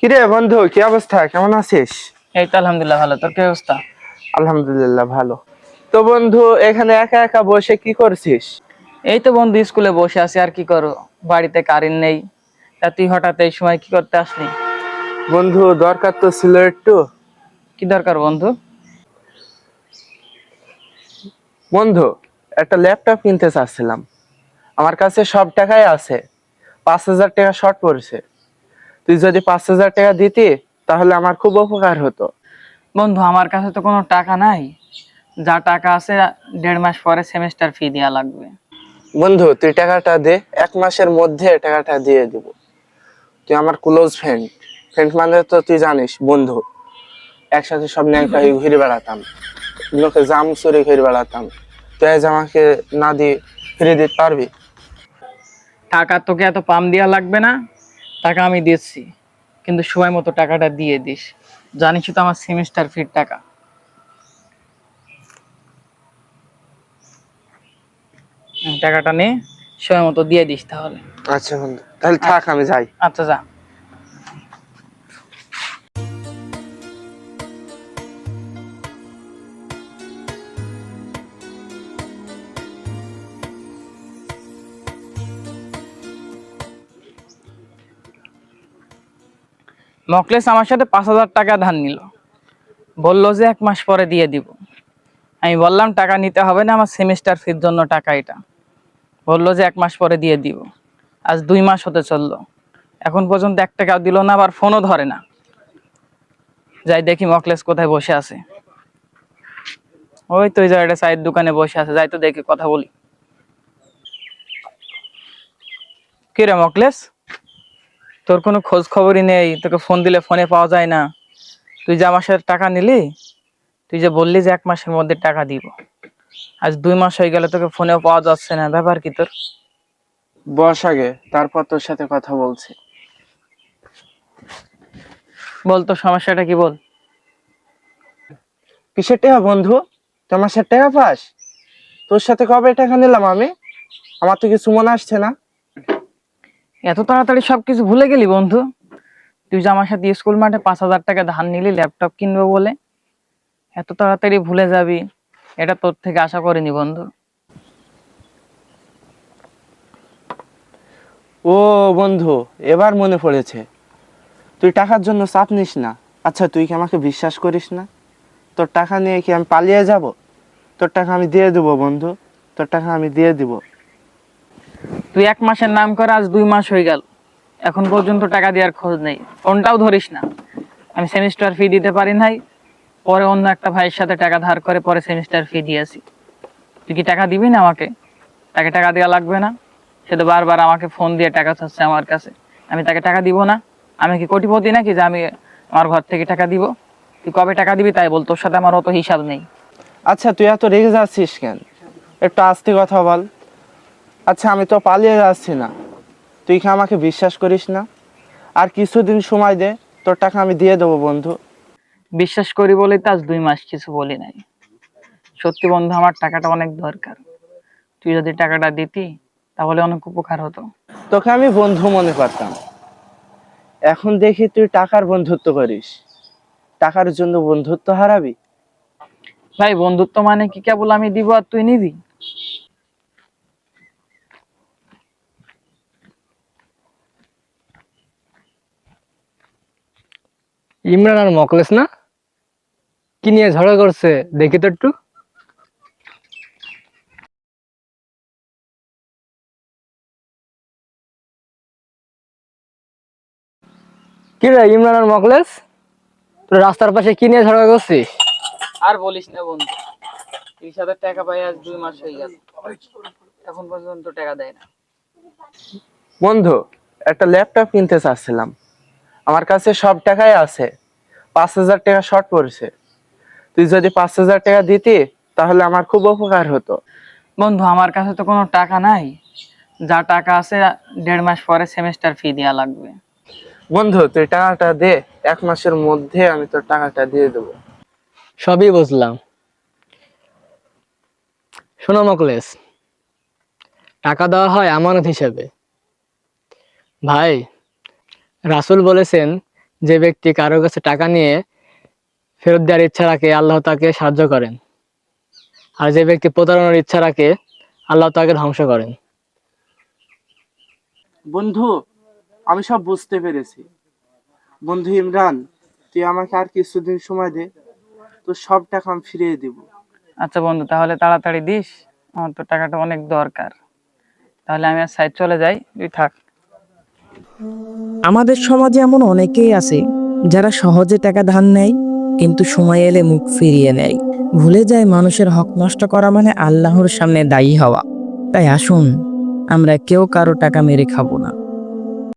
কিরে বন্ধু কি অবস্থা? কেমন আছিস? এই তো আলহামদুলিল্লাহ ভালো। তোর কি অবস্থা? আলহামদুলিল্লাহ ভালো। তো বন্ধু এখানে একা একা বসে কি করছিস? এই তো বন্ধু স্কুলে বসে আছি আর কি করো বাড়িতে কারেন্ট নেই। তা তুই হঠাৎ এই সময় কি করতে আসলি? বন্ধু দরকার তো ছিল একটু। কি দরকার বন্ধু? বন্ধু একটা ল্যাপটপ কিনতে চাচ্ছিলাম। আমার কাছে সব টাকাই আছে। পাঁচ হাজার টাকা শর্ট পড়েছে। তুই যদি পাঁচ হাজার টাকা দিতি তাহলে আমার খুব উপকার হতো। বন্ধু আমার কাছে তো কোনো টাকা নাই। যা টাকা আছে দেড় মাস পরে সেমিস্টার ফি দেওয়া লাগবে। বন্ধু তুই টাকাটা দে এক মাসের মধ্যে টাকাটা দিয়ে দিব। তুই আমার ক্লোজ ফ্রেন্ড ফ্রেন্ড মানে তো তুই জানিস বন্ধু। একসাথে সব ন্যাংটা হয়ে ঘুরে বেড়াতাম। লোকে জাম চুরি ঘুরে বেড়াতাম। তুই আজ আমাকে না দিয়ে ফিরে দিতে পারবি? টাকা তোকে এত পাম দেওয়া লাগবে না? টাকা আমি দিচ্ছি। কিন্তু সময় মতো টাকাটা দিয়ে দিস। জানিস তো আমার সেমিস্টার ফির টাকা। টাকাটা নে সময় মতো দিয়ে দিস তাহলে। আচ্ছা বন্ধু তাহলে থাক আমি যাই। আচ্ছা যা। মকলেস আমার সাথে পাঁচ হাজার টাকা ধার নিল। বলল যে এক মাস পরে দিয়ে দিব। আমি বললাম, টাকা নিতে হবে না, আমার সেমিস্টার ফির জন্য টাকা এটা। বলল যে এক মাস পরে দিয়ে দিব। আজ দুই মাস হতে চলল। এখন পর্যন্ত এক টাকাও দিল না, আবার ফোনও ধরে না। যাই দেখি মকলেস কোথায় বসে আছে। ওই তো ওই জায়গাটা চায়ের দোকানে বসে আছে। যাই তো দেখি, কথা বলি। কি রে মকলেস তোর কোনো খোঁজ খবরই নেই তোকে ফোন দিলে ফোনে পাওয়া যায় না। তুই যে আমার সাথে টাকা নিলি তুই যে বললি যে এক মাসের মধ্যে টাকা দিব। আজ দুই মাস হয়ে গেলে তোকে ফোনেও পাওয়া যাচ্ছে না ব্যাপার কি তোর? বস আগে তারপর তোর সাথে কথা বলছি। বল তোর সমস্যাটা কি বল? কিসের টাকা বন্ধু? তোমার সাথে টাকা পাস? তোর সাথে কবে টাকা নিলাম আমি? আমার তো কিছু মনে আসছে না। এত তাড়াতাড়ি সবকিছু ভুলে গেলি, বন্ধু? তুই যে আমার সাথে স্কুল মাঠে পাঁচ হাজার টাকা ধার নিলি ল্যাপটপ কিনবো বলে, এত তাড়াতাড়ি ভুলে যাবি, এটা তোর থেকে আশা করিনি, বন্ধু। ও বন্ধু, এবার মনে পড়েছে। তুই টাকার জন্য চাপ নিস না। আচ্ছা তুই কি আমাকে বিশ্বাস করিস না? তোর টাকা নিয়ে কি আমি পালিয়ে যাব? তোর টাকা আমি দিয়ে দেবো, বন্ধু। তোর টাকা আমি দিয়ে দিব। তুই এক মাসের নাম করে, আজ দুই মাস হয়ে গেল। এখন পর্যন্ত টাকা দেওয়ার খোঁজ নেই। ফোনটাও ধরিস না। আমি সেমিস্টার ফি দিতে পারি নাই। পরে অন্য একটা ভাইয়ের সাথে টাকা ধার করে পরে সেমিস্টার ফি দিয়েছি তুই কি টাকা দিবি না আমাকে? তাকে টাকা দেওয়া লাগবে না। সে তো বারবার আমাকে ফোন দিয়ে টাকা চাচ্ছে আমার কাছে। আমি তাকে টাকা দিব না। আমি কি কোটিপতি নাকি যে আমি আমার ঘর থেকে টাকা দিব? তুই কবে টাকা দিবি তাই বল, তোর সাথে আমার অত হিসাব নেই। আচ্ছা তুই এত রেগে যাচ্ছিস কেন? একটু আস্তে কথা বল। আচ্ছা আমি তো পালিয়ে যাচ্ছি না। তুই কি আমাকে বিশ্বাস করিস না? আর কিছুদিন সময় দে তোর টাকা আমি দিয়ে দেবো বন্ধু। বিশ্বাস করি বলেই তো আজ দুই মাস কিছু বলি নাই। সত্যি বন্ধু আমার টাকাটা অনেক দরকার। তুই যদি টাকাটা দিতি তাহলে অনেক উপকার হতো। তোকে আমি বন্ধু মনে করতাম। এখন দেখি তুই টাকার বন্ধুত্ব করিস। টাকার জন্য বন্ধুত্ব হারাবি? ভাই বন্ধুত্ব মানে কি? কেবল আমি দিব আর তুই নিবি? ইমরান আর মকলেস না? কি নিয়ে ঝগড়া করছে? দেখি তো একটু। কি রে ইমরান আর মকলেস তোর রাস্তার পাশে কি নিয়ে ঝগড়া করছিস? আর বলিস না বন্ধু তিরিশ হাজার টাকা পাই আজ দুই মাস হয়ে গেল এখন পর্যন্ত টাকা দেয় না। বন্ধু একটা ল্যাপটপ কিনতে চাচ্ছিলাম। আমার কাছে সব টাকাই আছে। পাঁচ হাজার টাকা শর্ট পড়েছে। তুই যদি পাঁচ হাজার টাকা দিতি তাহলে আমার খুব উপকার হতো। বন্ধু আমার কাছে তো কোনো টাকা নাই। যা টাকা আছে দেড় মাস পরে সেমিস্টার ফি দেওয়া লাগবে। বন্ধু তুই টাকাটা দে এক মাসের মধ্যে আমি তোর টাকাটা দিয়ে দেবো। সবই বুঝলাম। শোনো মকলেস টাকা দেওয়া হয় আমানত হিসেবে। ভাই রাসুল বলেছেন যে ব্যক্তি কারও কাছে টাকা নিয়ে ফেরত দেওয়ার ইচ্ছা রাখে আল্লাহ তাকে সাহায্য করেন। আর যে ব্যক্তি প্রতারণার ইচ্ছা রাখে আল্লাহ তাকে ধ্বংস করেন। বন্ধু আমি সব বুঝতে পেরেছি। বন্ধু ইমরান তুই আমাকে আর কিছুদিন সময় দে তো সব টাকা আমি ফিরিয়ে দিব। আচ্ছা বন্ধু তাহলে তাড়াতাড়ি দিস আমার তো টাকাটা অনেক দরকার। তাহলে আমি আর সাইড চলে যাই তুই থাক। আমাদের সমাজে এমন অনেকেই আছে যারা সহজে টাকা ধার নেয়, কিন্তু সময় এলে মুখ ফিরিয়ে নেয়। ভুলে যায় মানুষের হক নষ্ট করা মানে আল্লাহর সামনে দায়ী হওয়া। তাই আসুন, আমরা কেউ কারও টাকা মেরে খাব না।